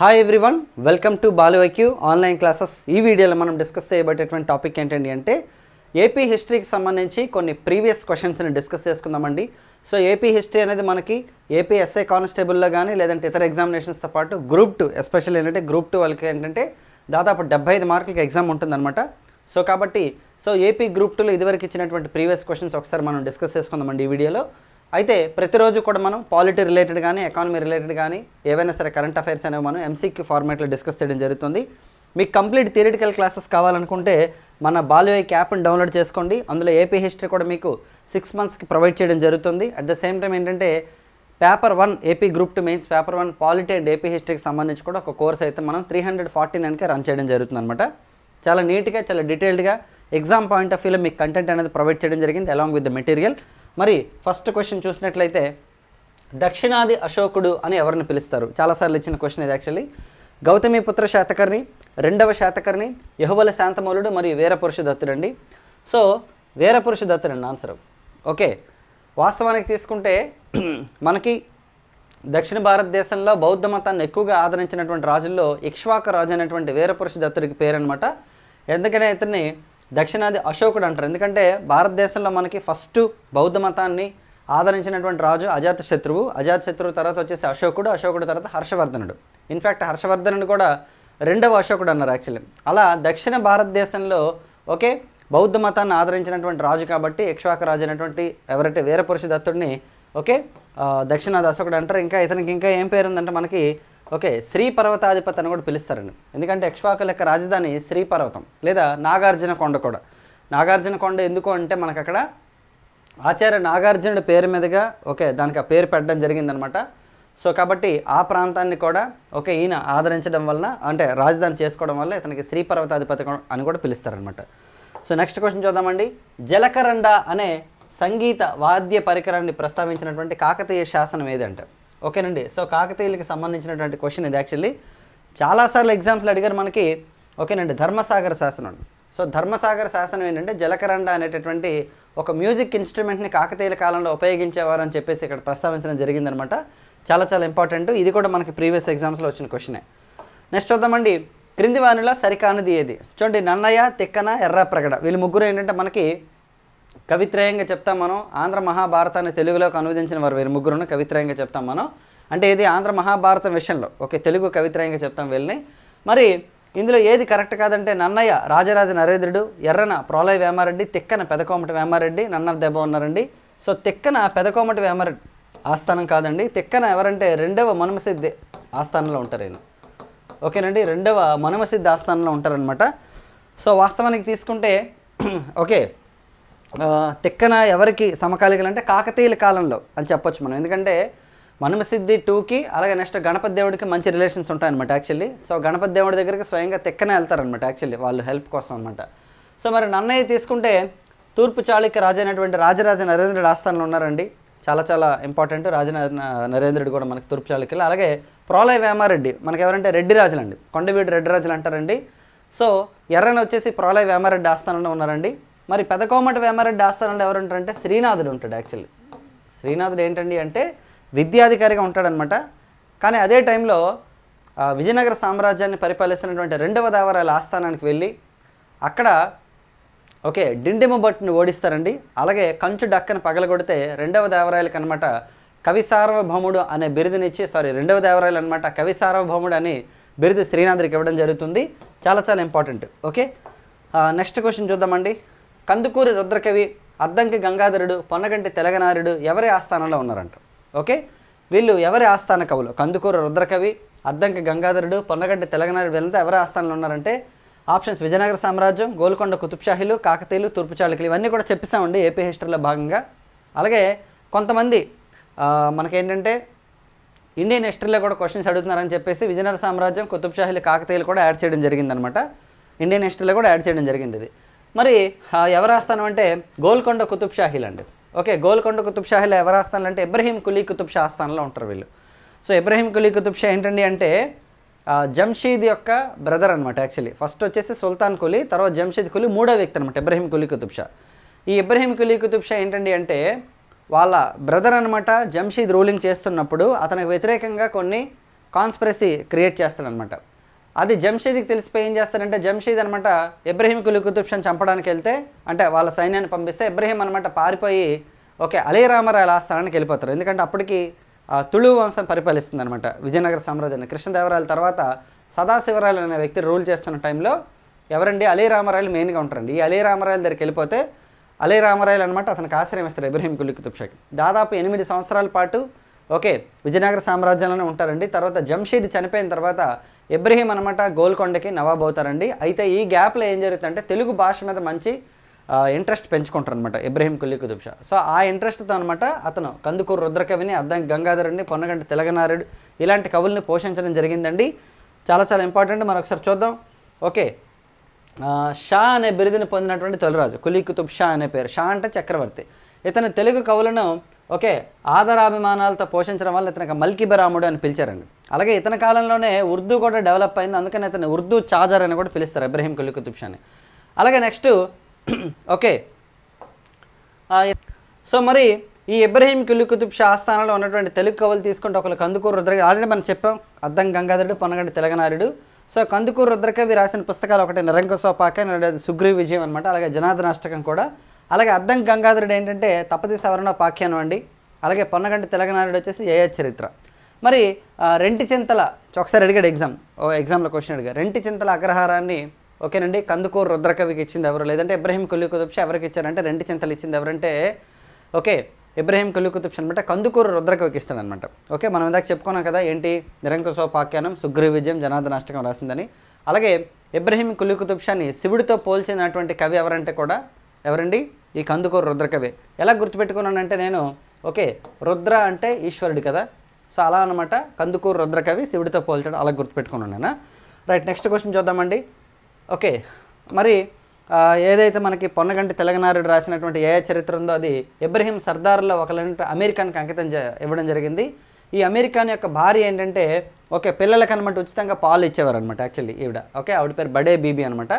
Hi everyone welcome to బాలువైక్యూ online classes ఈ వీడియోలో మనం డిస్కస్ చేయబడేటువంటి టాపిక్ ఏంటండి అంటే ఏపీ హిస్టరీకి సంబంధించి కొన్ని ప్రీవియస్ క్వశ్చన్స్ని డిస్కస్ చేసుకుందామండి. సో ఏపీ హిస్టరీ అనేది మనకి ఏపీ ఎస్ఐ కానిస్టేబుల్లో కానీ లేదంటే ఇతర ఎగ్జామినేషన్స్తో పాటు గ్రూప్ టూ ఎస్పెషల్ ఏంటంటే గ్రూప్ టూ వాళ్ళకి ఏంటంటే దాదాపు డెబ్బై ఐదు మార్కులకి ఎగ్జామ్ ఉంటుందన్నమాట. సో కాబట్టి సో ఏపీ గ్రూప్ టూలో ఇదివరకు ఇచ్చినటువంటి ప్రీవియస్ క్వశ్చన్స్ ఒకసారి మనం డిస్కస్ చేసుకుందామండి ఈ వీడియోలో. అయితే ప్రతిరోజు కూడా మనం పాలిటీ రిలేటెడ్ కానీ ఎకానమీ రిలేటెడ్ కానీ ఏవైనా సరే కరెంట్ అఫైర్స్ అనేవి మనం ఎంసీక్యూ ఫార్మాట్లో డిస్కస్ చేయడం జరుగుతుంది. మీకు కంప్లీట్ థియరిటికల్ క్లాసెస్ కావాలనుకుంటే మన బాలువై యాప్ని డౌన్లోడ్ చేసుకోండి. అందులో ఏపీ హిస్టరీ కూడా మీకు సిక్స్ మంత్స్కి ప్రొవైడ్ చేయడం జరుగుతుంది. అట్ ద సేమ్ టైం ఏంటంటే paper one AP group two mains paper one polity and AP హిస్టరీకి సంబంధించి కూడా ఒక కోర్స్ అయితే మనం త్రీ హండ్రెడ్ ఫార్టీ నైన్కే రన్ చేయడం జరుగుతుంది అనమాట చాలా నీట్గా చాలా డీటెయిల్డ్గా ఎగ్జామ్ పాయింట్ ఆఫ్ వ్యూలో మీకు కంటెంట్ అనేది ప్రొవైడ్ చేయడం జరిగింది అలాంగ్ విత్ ద మెటీరియల్ మరి ఫస్ట్ క్వశ్చన్ చూసినట్లయితే దక్షిణాది అశోకుడు అని ఎవరిని పిలుస్తారు? చాలాసార్లు ఇచ్చిన క్వశ్చన్ ఇది యాక్చువల్లీ గౌతమిపుత్ర శాతకర్ణి రెండవ శాతకర్ణి యహుబల శాంతమౌలుడు మరియు వీరపురుష దత్తుడండి సో వీరపురుష దత్తుడండి ఆన్సర్ ఓకే వాస్తవానికి తీసుకుంటే మనకి దక్షిణ భారతదేశంలో బౌద్ధ మతాన్ని ఎక్కువగా ఆదరించినటువంటి రాజుల్లో ఇక్ష్వాక రాజు అనేటువంటి వీరపురుష దత్తుడికి పేరు అనమాట ఎందుకనే ఇతన్ని దక్షిణాది అశోకుడు అంటారు. ఎందుకంటే భారతదేశంలో మనకి ఫస్ట్ బౌద్ధ మతాన్ని ఆదరించినటువంటి రాజు అజాత శత్రువు. అజాత శత్రువు తర్వాత వచ్చేసి అశోకుడు అశోకుడు తర్వాత హర్షవర్ధనుడు. ఇన్ఫ్యాక్ట్ హర్షవర్ధనుడు కూడా రెండవ అశోకుడు అన్నారు యాక్చువల్లీ అలా దక్షిణ భారతదేశంలో ఓకే బౌద్ధ మతాన్ని ఆదరించినటువంటి రాజు కాబట్టి ఇక్ష్వాక రాజు అనేటువంటి ఎవరైతే వీరపురుష దత్తుడిని ఓకే దక్షిణాది అశోకుడు అంటారు. ఇంకా ఇతనికి ఇంకా ఏం పేరుందంటే మనకి ఓకే శ్రీ పర్వతాధిపతి అని కూడా పిలుస్తారండి. ఎందుకంటే యక్ష్వాకుల యొక్క రాజధాని శ్రీ పర్వతం లేదా నాగార్జున కొండ కూడా. నాగార్జున కొండ ఎందుకు అంటే మనకు అక్కడ ఆచార్య నాగార్జునుడి పేరు మీదుగా ఓకే దానికి ఆ పేరు పెట్టడం జరిగిందనమాట. సో కాబట్టి ఆ ప్రాంతాన్ని కూడా ఓకే ఈయన ఆదరించడం వలన అంటే రాజధాని చేసుకోవడం వల్ల ఇతనికి శ్రీ పర్వతాధిపతి అని కూడా పిలుస్తారనమాట. సో నెక్స్ట్ క్వశ్చన్ చూద్దామండి. జలకరండ అనే సంగీత వాద్య పరికరాన్ని ప్రస్తావించినటువంటి కాకతీయ శాసనం ఏదంటే? ఓకేనండి. సో కాకతీయులకి సంబంధించినటువంటి క్వశ్చన్ ఇది యాక్చువల్లీ చాలాసార్లు ఎగ్జామ్స్లో అడిగారు మనకి. ఓకేనండి. ధర్మసాగర శాసనం. సో ధర్మసాగర శాసనం ఏంటంటే జలకరండ అనేటటువంటి ఒక మ్యూజిక్ ఇన్స్ట్రుమెంట్ని కాకతీయుల కాలంలో ఉపయోగించేవారు అని చెప్పేసి ఇక్కడ ప్రస్తావించడం జరిగిందనమాట. చాలా చాలా ఇంపార్టెంట్ ఇది కూడా మనకి ప్రీవియస్ ఎగ్జామ్స్లో వచ్చిన క్వశ్చనే నెక్స్ట్ చూద్దామండి. క్రింది వానిలో సరికానిది ఏది? చూడండి. నన్నయ్య తిక్కన ఎర్ర ప్రగడ. వీళ్ళు ముగ్గురు ఏంటంటే మనకి కవిత్రయంగా చెప్తాం మనం. ఆంధ్ర మహాభారతాన్ని తెలుగులోకి అనువదించిన వారు వీరు. ముగ్గురును కవిత్రయంగా చెప్తాం మనం. అంటే ఇది ఆంధ్ర మహాభారతం విషయంలో. ఓకే తెలుగు కవిత్రయంగా చెప్తాం వీళ్ళని. మరి ఇందులో ఏది కరెక్ట్ కాదంటే నన్నయ్య రాజరాజ నరేంద్రుడు ఎర్రన ప్రోలయ వేమారెడ్డి తిక్కన పెదకోమటి వేమారెడ్డి నన్న దెబ్బ ఉన్నారండి. సో తిక్కన పెదకోమటి వేమారెడ్డి ఆస్థానం కాదండి. తిక్కన ఎవరంటే రెండవ మనుమసిద్ధి ఆస్థానంలో ఉంటారు ఆయన ఓకేనండి? రెండవ మనుమసిద్ధి ఆస్థానంలో ఉంటారనమాట సో వాస్తవానికి తీసుకుంటే ఓకే తిక్కన ఎవరికి సమకాలికలు అంటే కాకతీయుల కాలంలో అని చెప్పొచ్చు మనం. ఎందుకంటే మనుమసిద్ధి టూకి అలాగే నెక్స్ట్ గణపతి దేవుడికి మంచి రిలేషన్స్ ఉంటాయన్నమాట యాక్చువల్లీ. సో గణపతి దేవుడి దగ్గరికి స్వయంగా తిక్కన వెళ్తారనమాట యాక్చువల్లీ వాళ్ళు హెల్ప్ కోసం అనమాట సో మరి నన్నయ్య తీసుకుంటే తూర్పు చాళుక్య రాజు అయినటువంటి రాజరాజ నరేంద్రుడు ఆస్థానంలో ఉన్నారండి. చాలా చాలా ఇంపార్టెంట్ రాజ నరేంద్రుడు కూడా మనకి తూర్పు చాళుక్యలు. అలాగే ప్రోలయ వేమారెడ్డి మనకి ఎవరంటే రెడ్డి రాజులండి. కొండవీడు రెడ్డి రాజులు అంటారండి. సో ఎర్రని వచ్చేసి ప్రోలయ వేమారెడ్డి ఆస్థానంలో ఉన్నారండి. మరి పెదకోమటి వేమారెడ్డి ఆస్థానంలో ఎవరు ఉంటారంటే శ్రీనాథుడు ఉంటాడు యాక్చువల్లీ శ్రీనాథుడు ఏంటండి అంటే విద్యాధికారిగా ఉంటాడనమాట కానీ అదే టైంలో విజయనగర సామ్రాజ్యాన్ని పరిపాలిస్తున్నటువంటి రెండవ దేవరాయల ఆస్థానానికి వెళ్ళి అక్కడ ఓకే డిండిమ భట్టుని ఓడిస్తారండి. అలాగే కంచు డక్కను పగలగొడితే రెండవ దేవరాయలకి అనమాట కవి సార్వభౌముడు అనే బిరుదునిచ్చి సారీ రెండవ దేవరాయలు అనమాట కవి సార్వభౌముడు అని బిరుదు శ్రీనాథుడికి ఇవ్వడం జరుగుతుంది. చాలా చాలా ఇంపార్టెంట్ ఓకే? నెక్స్ట్ క్వశ్చన్ చూద్దామండి. కందుకూరి రుద్రకవి అద్దంకి గంగాధరుడు పొన్నగంటి తెలగనారుడు ఎవరి ఆస్థానంలో ఉన్నారంట? ఓకే? వీళ్ళు ఎవరి ఆస్థాన కవులు? కందుకూరు రుద్రకవి అద్దంకి గంగాధరుడు పొన్నగంటి తెలంగాణ వీళ్ళంతా ఎవరి ఆస్థానంలో ఉన్నారంటే ఆప్షన్స్ విజయనగర సామ్రాజ్యం గోల్కొండ కుతుబ్షాహీలు కాకతీయులు తూర్పు చాళుకులు ఇవన్నీ కూడా చెప్పేసామండి ఏపీ హిస్టరీలో భాగంగా. అలాగే కొంతమంది మనకేంటంటే ఇండియన్ హిస్టరీలో కూడా క్వశ్చన్స్ అడుగుతున్నారని చెప్పేసి విజయనగర సామ్రాజ్యం కుతుబ్షాహీలు కాకతీయులు కూడా యాడ్ చేయడం జరిగిందనమాట. ఇండియన్ హిస్టరీలో కూడా యాడ్ చేయడం జరిగింది ఇది. మరి ఎవరు రాస్తాను అంటే గోల్కొండ కుతుబ్ షాహిల్ అండి. ఓకే గోల్కొండ కుతుబ్షాహీలు ఎవరు ఆస్థానాలు అంటే ఇబ్రహీం కులీ కుతుబ్ షా ఆస్థానంలో ఉంటారు వీళ్ళు. సో ఇబ్రహీం కులీ కుతుబ్ షా ఏంటండి అంటే జంషీద్ యొక్క బ్రదర్ అనమాట యాక్చువల్లీ. ఫస్ట్ వచ్చేసి సుల్తాన్ కులీ తర్వాత జంషీద్ కులీ మూడో వ్యక్తి అనమాట ఇబ్రహీం కులీ కుతుబ్ షా. ఈ ఇబ్రహీం కులీ కుతుబ్ షా ఏంటండి అంటే వాళ్ళ బ్రదర్ అనమాట జంషీద్ రూలింగ్ చేస్తున్నప్పుడు అతనికి వ్యతిరేకంగా కొన్ని కాన్స్పిరసీ క్రియేట్ చేస్తాడనమాట అది జంషీద్కి తెలిసిపోయి ఏం చేస్తారంటే జంషీద్ అనమాట ఇబ్రహీం కులి కుతుబ్ చంపడానికి వెళ్తే అంటే వాళ్ళ సైన్యాన్ని పంపిస్తే ఇబ్రహీం అనమాట పారిపోయి ఓకే అలీ రామరాయల ఆస్థానానికి వెళ్ళిపోతారు. ఎందుకంటే అప్పటికి ఆ, తుళు వంశం పరిపాలిస్తుంది అనమాట విజయనగర సామ్రాజ్యాన్ని. కృష్ణదేవరాయల తర్వాత సదాశివరాయలు అనే వ్యక్తి రూల్ చేస్తున్న టైంలో ఎవరండి? అలీ రామరాయలు మెయిన్గా ఉంటారండి. ఈ అలీ రామరాయల దగ్గరికి వెళ్ళిపోతే అలీ రామరాయలు అనమాట అతనికి ఆశ్రయం ఇస్తారు ఇబ్రహీం కులి కుతుబ్ షాకి దాదాపు ఎనిమిది సంవత్సరాల పాటు ఓకే విజయనగర సామ్రాజ్యంలోనే ఉంటారండి. తర్వాత జంషీద్ చనిపోయిన తర్వాత ఇబ్రహీం అనమాట గోల్కొండకి నవాబ్ అవుతారండి. అయితే ఈ గ్యాప్లో ఏం జరుగుతుందంటే తెలుగు భాష మీద మంచి ఇంట్రెస్ట్ పెంచుకుంటారు అనమాట ఇబ్రహీం కుల్లీ కుతుబ్ షా. సో ఆ ఇంట్రెస్ట్తో అనమాట అతను కందుకూరు రుద్రకవిని అద్దం గంగాధరుడిని పొన్నగంటి తెలగనారుడు ఇలాంటి కవుల్ని పోషించడం జరిగిందండి. చాలా చాలా ఇంపార్టెంట్. మరొకసారి చూద్దాం. ఓకే షా అనే బిరుదుని పొందినటువంటి తొలిరాజు కులీ కుతుబ్ షా అనే పేరు. షా అంటే చక్రవర్తి. ఇతను తెలుగు కవులను ఓకే ఆదరాభిమానాలతో పోషించడం వల్ల ఇతనికి మల్కిబరాముడు అని పిలిచారండి. అలాగే ఇతని కాలంలోనే ఉర్దూ కూడా డెవలప్ అయింది. అందుకని ఇతను ఉర్దూ చాజర్ అని కూడా పిలుస్తారు ఇబ్రహీం కులీ కుతుబ్ అలాగే నెక్స్ట్ ఓకే. సో మరి ఈ ఇబ్రహీం కులి కుతుబ్ షా ఆస్థానంలో ఉన్నటువంటి తెలుగు కవులు తీసుకుంటే ఒకరు కందుకూరు రుద్రక ఆల్రెడీ మనం చెప్పాం అద్దం గంగాధరుడు పొన్నగంటి తెలగనారుడు సో కందుకూరు రుద్రకవి రాసిన పుస్తకాలు ఒకటి నిరంకుశోపాక రెండోది సుగ్రీవ విజయం అనమాట అలాగే జనాదనాష్టకం కూడా అలాగే అద్దం గంగాధరుడు ఏంటంటే తపతి సవరణ పాఖ్యానం అండి. అలాగే పొన్నగంటి తెలగనారుడు వచ్చేసి ఏయ చరిత్ర. మరి రెంటి చింతల ఒకసారి అడిగాడు ఎగ్జామ్. ఓ ఎగ్జామ్లో క్వశ్చన్ అడిగా రెంటి చింతల అగ్రహారాన్ని ఓకేనండి కందుకూరు రుద్రకవికి ఇచ్చింది ఎవరు? లేదంటే ఇబ్రహీం కుల్లి ఎవరికి ఇచ్చారంటే రెంటి చింతలు ఇచ్చింది ఎవరంటే ఓకే ఇబ్రహీం కుల్లి అనమాట కందుకూరు రుద్రకవికి ఇస్తాడనమాట ఓకే మనం ఇందాక చెప్పుకున్నాం కదా ఏంటి? నిరంకుశోపాఖ్యానం సుగ్రీవ విజయం జనార్దన అష్టకం రాసిందని. అలాగే ఇబ్రహీం కుల్లి శివుడితో పోల్చినటువంటి కవి ఎవరంటే కూడా ఎవరండి? ఈ కందుకూరు రుద్రకవి. ఎలా గుర్తుపెట్టుకున్నానంటే నేను ఓకే రుద్ర అంటే ఈశ్వరుడు కదా? సో అలా అనమాట కందుకూరు రుద్రకవి శివుడితో పోల్చడం అలా గుర్తుపెట్టుకున్నాను నేను. రైట్ నెక్స్ట్ క్వశ్చన్ చూద్దామండి. ఓకే మరి ఏదైతే మనకి పొన్నగంటి తెలంగాణారుడు రాసినటువంటి ఏ చరిత్ర ఉందో అది ఇబ్రహీం సర్దార్లో ఒకళ్ళంటే అమెరికాన్కి అంకితం జ- ఇవ్వడం జరిగింది. ఈ అమెరికాన్ యొక్క భార్య ఏంటంటే ఓకే పిల్లలకి అనమాట ఉచితంగా పాలు ఇచ్చేవారు అనమాట యాక్చువల్లీ ఈవిడ. ఓకే ఆవిడ పేరు బడే బీబీ అనమాట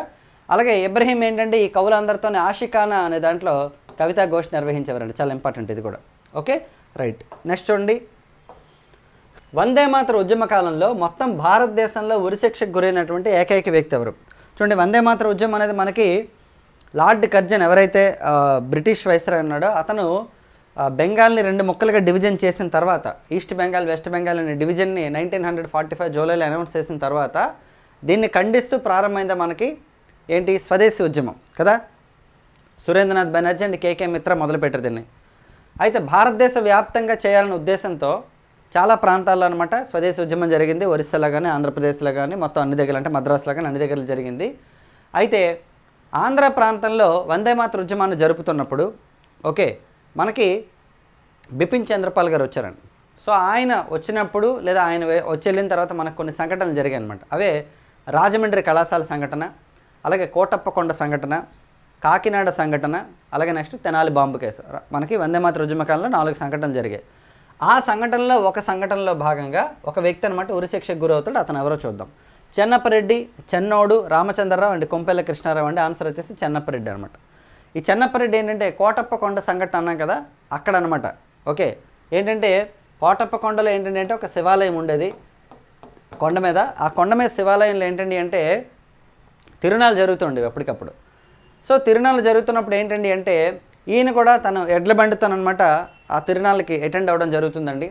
అలాగే ఇబ్రహీం ఏంటంటే ఈ కవులందరితోనే ఆషికానా అనే దాంట్లో కవితా ఘోష్ నిర్వహించేవారండి. చాలా ఇంపార్టెంట్ ఇది కూడా. ఓకే? రైట్. నెక్స్ట్ చూడండి. వందే మాతర ఉద్యమ కాలంలో మొత్తం భారతదేశంలో ఉరిశిక్షకు గురైనటువంటి ఏకైక వ్యక్తి ఎవరు? చూడండి వందే మాతర ఉద్యమం అనేది మనకి లార్డ్ కర్జన్ ఎవరైతే బ్రిటిష్ వైస్రాయ్ ఉన్నాడో అతను బెంగాల్ని రెండు ముక్కలుగా డివిజన్ చేసిన తర్వాత ఈస్ట్ బెంగాల్ వెస్ట్ బెంగాల్ అనే డివిజన్ని నైన్టీన్ హండ్రెడ్ ఫార్టీ ఫైవ్ జూలైలో అనౌన్స్ చేసిన తర్వాత దీన్ని ఖండిస్తూ ప్రారంభమైందా మనకి ఏంటి? స్వదేశీ ఉద్యమం కదా? సురేంద్రనాథ్ బెనర్జీ అండ్ కేకే మిత్ర మొదలుపెట్టారు దీన్ని. అయితే భారతదేశ వ్యాప్తంగా చేయాలనే ఉద్దేశంతో చాలా ప్రాంతాల్లో అనమాట స్వదేశీ ఉద్యమం జరిగింది. ఒరిస్సాలో కానీ ఆంధ్రప్రదేశ్లో కానీ మొత్తం అన్ని దగ్గర అంటే మద్రాసులో కానీ అన్ని దగ్గర జరిగింది. అయితే ఆంధ్ర ప్రాంతంలో వందే మాతృ ఉద్యమాన్ని జరుపుతున్నప్పుడు ఓకే మనకి బిపిన్ చంద్రపాల్ గారు వచ్చారండి. సో ఆయన వచ్చినప్పుడు లేదా ఆయన వచ్చి వెళ్ళిన తర్వాత మనకు కొన్ని సంఘటనలు జరిగాయి అనమాట అవే రాజమండ్రి కళాశాల సంఘటన అలాగే కోటప్పకొండ సంఘటన కాకినాడ సంఘటన అలాగే నెక్స్ట్ తెనాలి బాంబు కేసు. మనకి వందే ఉద్యమకాలంలో నాలుగు సంఘటనలు జరిగాయి. ఆ సంఘటనలో ఒక సంఘటనలో భాగంగా ఒక వ్యక్తి అనమాట ఉరిశిక్షకు గురవుతాడు అతను ఎవరో చూద్దాం. చెన్నప్పరెడ్డి చెన్నోడు రామచంద్రరావు అండ్ కొంపెల్ల కృష్ణారావు అండి ఆన్సర్ వచ్చేసి చెన్నప్పరెడ్డి అనమాట ఈ చెన్నప్పరెడ్డి ఏంటంటే కోటప్ప కొండ సంఘటన అన్నాం కదా అక్కడ అనమాట ఓకే ఏంటంటే కోటప్ప కొండలో ఏంటంటే అంటే ఒక శివాలయం ఉండేది కొండ మీద. ఆ కొండ మీద శివాలయంలో ఏంటండి అంటే తిరునాళ్ళు జరుగుతుండేవి అప్పటికప్పుడు. సో తిరునాళ్ళు జరుగుతున్నప్పుడు ఏంటండి అంటే ఈయన కూడా తను ఎడ్ల బండితోనమాట ఆ తిరునాళ్ళకి అటెండ్ అవ్వడం జరుగుతుందండి.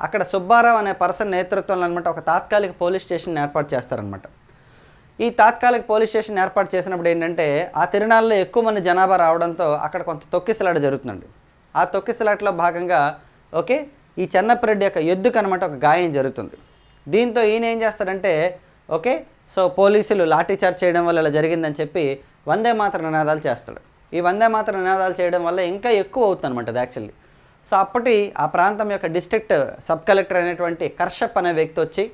అక్కడ సుబ్బారావు అనే పర్సన్ నేతృత్వంలో అనమాట ఒక తాత్కాలిక పోలీస్ స్టేషన్ ఏర్పాటు చేస్తారనమాట ఈ తాత్కాలిక పోలీస్ స్టేషన్ ఏర్పాటు చేసినప్పుడు ఏంటంటే ఆ తిరునాళ్ళలో ఎక్కువ మంది జనాభా రావడంతో అక్కడ కొంత తొక్కిసలాట జరుగుతుందండి. ఆ తొక్కిసలాటలో భాగంగా ఓకే ఈ చెన్నప్పరెడ్డి యొక్క ఎద్దుకు అనమాట ఒక గాయం జరుగుతుంది. దీంతో ఈయన ఏం చేస్తాడంటే ఓకే సో పోలీసులు లాఠీ చార్జ్ చేయడం వల్ల ఇలా జరిగిందని చెప్పి వందే మాత్ర నినాదాలు చేస్తాడు. ఈ వందే మాత్ర నినాదాలు చేయడం వల్ల ఇంకా ఎక్కువ అవుతుంది అనమాట అది యాక్చువల్లీ సో అప్పటి ఆ ప్రాంతం యొక్క డిస్ట్రిక్ట్ సబ్ కలెక్టర్ అనేటువంటి కర్షప్ అనే వ్యక్తి వచ్చి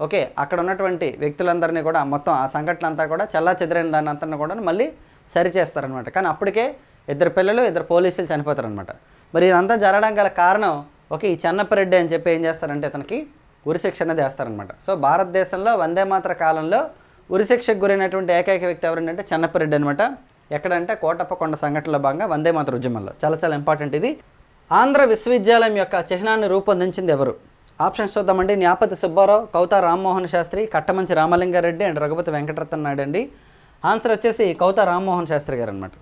ఓకే అక్కడ ఉన్నటువంటి వ్యక్తులందరినీ కూడా మొత్తం ఆ సంఘటన అంతా కూడా చల్లా చెదిరైన దాని అంతా కూడా మళ్ళీ సరిచేస్తారనమాట కానీ అప్పటికే ఇద్దరు పిల్లలు ఇద్దరు పోలీసులు చనిపోతారనమాట మరి ఇదంతా జరగడం గల కారణం ఓకే ఈ చెన్నప్పరెడ్డి అని చెప్పి ఏం చేస్తారంటే అతనికి ఉరిశిక్ష అనేది వేస్తారనమాట సో భారతదేశంలో వందే మాత్ర కాలంలో ఉరిశిక్షకు గురైనటువంటి ఏకైక వ్యక్తి ఎవరంటే చెన్నప్పరెడ్డి అనమాట ఎక్కడంటే కోటప్పకొండ సంఘటనలో భాగంగా వందే మాత్ర ఉద్యమంలో. చాలా చాలా ఇంపార్టెంట్ ఇది. ఆంధ్ర విశ్వవిద్యాలయం యొక్క చిహ్నాన్ని రూపొందించింది ఎవరు? ఆప్షన్స్ చూద్దామండి. న్యాపతి సుబ్బారావు కౌత రామ్మోహన్ శాస్త్రి కట్టమంచి రామలింగారెడ్డి అండ్ రఘుపతి వెంకటరత్న నాయుడు అండి. ఆన్సర్ వచ్చేసి కౌత రామ్మోహన్ శాస్త్రి గారు అనమాట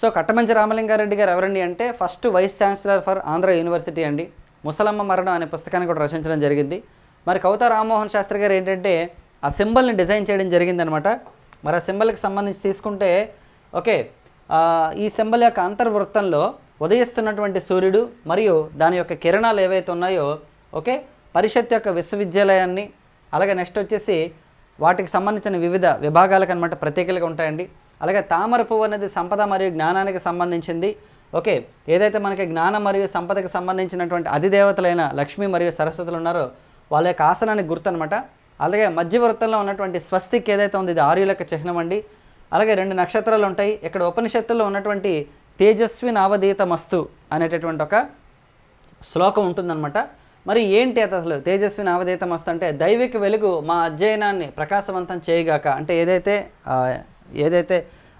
సో కట్టమంచి రామలింగారెడ్డి గారు ఎవరండి అంటే first vice chancellor for Andhra university అండి. ముసలమ్మ మరణం అనే పుస్తకాన్ని కూడా రచించడం జరిగింది. మరి కౌత రామ్మోహన్ శాస్త్రి గారు ఏంటంటే ఆ సింబల్ని డిజైన్ చేయడం జరిగిందనమాట మరి ఆ సింబల్కి సంబంధించి తీసుకుంటే ఓకే ఈ సింబల్ యొక్క అంతర్వృత్తంలో ఉదయిస్తున్నటువంటి సూర్యుడు మరియు దాని యొక్క కిరణాలు ఏవైతే ఉన్నాయో ఓకే పరిషత్ యొక్క విశ్వవిద్యాలయాన్ని అలాగే నెక్స్ట్ వచ్చేసి వాటికి సంబంధించిన వివిధ విభాగాలకు అనమాట ప్రత్యేకలుగా ఉంటాయండి. అలాగే తామర పువ్వు అనేది సంపద మరియు జ్ఞానానికి సంబంధించింది. ఓకే ఏదైతే మనకి జ్ఞానం మరియు సంపదకి సంబంధించినటువంటి అధిదేవతలైన లక్ష్మి మరియు సరస్వతులు ఉన్నారో వాళ్ళ యొక్క ఆసనానికి గుర్తు అనమాట అలాగే మధ్యవృత్తంలో ఉన్నటువంటి స్వస్తిక్ ఏదైతే ఉంది ఇది ఆర్యులకు చిహ్నం అండి. అలాగే రెండు నక్షత్రాలు ఉంటాయి. ఇక్కడ ఉపనిషత్తుల్లో ఉన్నటువంటి తేజస్వి నావదీత మస్తు అనేటటువంటి ఒక శ్లోకం ఉంటుందన్నమాట. మరి ఏంటి అది అసలు తేజస్వి నావదీత మస్తు అంటే దైవిక వెలుగు మా అధ్యయనాన్ని ప్రకాశవంతం చేయగాక అంటే ఏదైతే ఏదైతే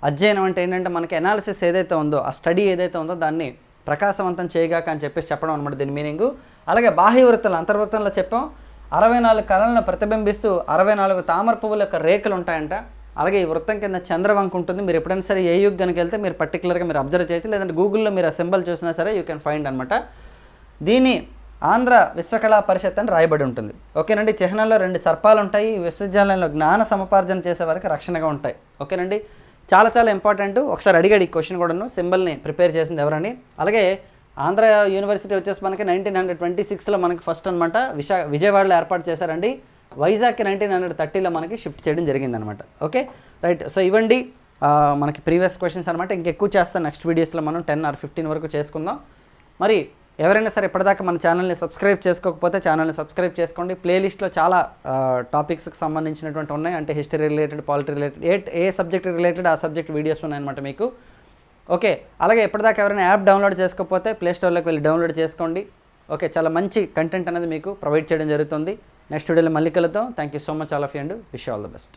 అధ్యయనం అంటే ఏంటంటే మనకి ఎనాలిసిస్ ఏదైతే ఉందో ఆ స్టడీ ఏదైతే ఉందో దాన్ని ప్రకాశవంతం చేయగాక అని చెప్పేసి చెప్పడం అనమాట దీని మీనింగు అలాగే బాహ్య వృత్తులు అంతర్వృత్తంలో చెప్పాం. అరవై నాలుగు కళలను ప్రతిబింబిస్తూ అరవై నాలుగు తామర పువ్వుల యొక్క రేకులు ఉంటాయంట. అలాగే ఈ వృత్తం కింద చంద్రవంక ఉంటుంది. మీరు ఎప్పుడైనా సరే ఏ యుగ్ కనుక వెళ్తే మీరు పర్టికులర్గా మీరు అబ్జర్వ్ చేయొచ్చు. లేదంటే గూగుల్లో మీరు ఆ సింబల్ చూసినా సరే యూ కెన్ ఫైండ్ అనమాట దీని ఆంధ్ర విశ్వకళా పరిషత్ అని రాయబడి ఉంటుంది. ఓకేనండి? చిహ్నంలో రెండు సర్పాలు ఉంటాయి ఈ విశ్వవిద్యాలయంలో జ్ఞాన సముపార్జన చేసే వారికి రక్షణగా ఉంటాయి. ఓకేనండి? చాలా చాలా ఇంపార్టెంట్ ఒకసారి అడిగాడు ఈ క్వశ్చన్ కూడాను. సింబల్ని ప్రిపేర్ చేసింది ఎవరని. అలాగే ఆంధ్ర యూనివర్సిటీ వచ్చేసి మనకి నైన్టీన్ హండ్రెడ్ ట్వంటీ సిక్స్లో మనకి ఫస్ట్ అనమాట విశా విజయవాడలో ఏర్పాటు చేశారండి. వైజాగ్కి నైన్టీన్ హండ్రెడ్ థర్టీలో మనకి షిఫ్ట్ చేయడం జరిగిందనమాట ఓకే రైట్ సో ఇవ్వండి. మనకి ప్రీవియస్ క్వశ్చన్స్ అనమాట ఇంకెక్కువ చేస్తాం నెక్స్ట్ వీడియోస్లో మనం టెన్ ఆర్ ఫిఫ్టీన్ వరకు చేసుకుందాం. మరి ఎవరైనా సరే ఇప్పటిదాకా మన ఛానల్ని సబ్స్క్రైబ్ చేసుకోకపోతే ఛానల్ని సబ్స్క్రైబ్ చేసుకోండి. ప్లేలిస్ట్లో చాలా టాపిక్స్కి సంబంధించినటువంటి ఉన్నాయి. అంటే హిస్టరీ రిలేటెడ్ పాలిటీ రిలేటెడ్ ఏ ఏ సబ్జెక్ట్ రిలేటెడ్ ఆ సబ్జెక్ట్ వీడియోస్ ఉన్నాయన్నమాట మీకు. ఓకే అలాగే ఇప్పటిదాకా ఎవరైనా యాప్ డౌన్లోడ్ చేసుకోకపోతే ప్లే స్టోర్లోకి వెళ్ళి డౌన్లోడ్ చేసుకోండి. ఓకే చాలా మంచి కంటెంట్ అనేది మీకు ప్రొవైడ్ చేయడం జరుగుతుంది. నెక్స్ట్ వీడియోలో మళ్ళీ కలుద్దాం. Thank you so much all of you and wish all the best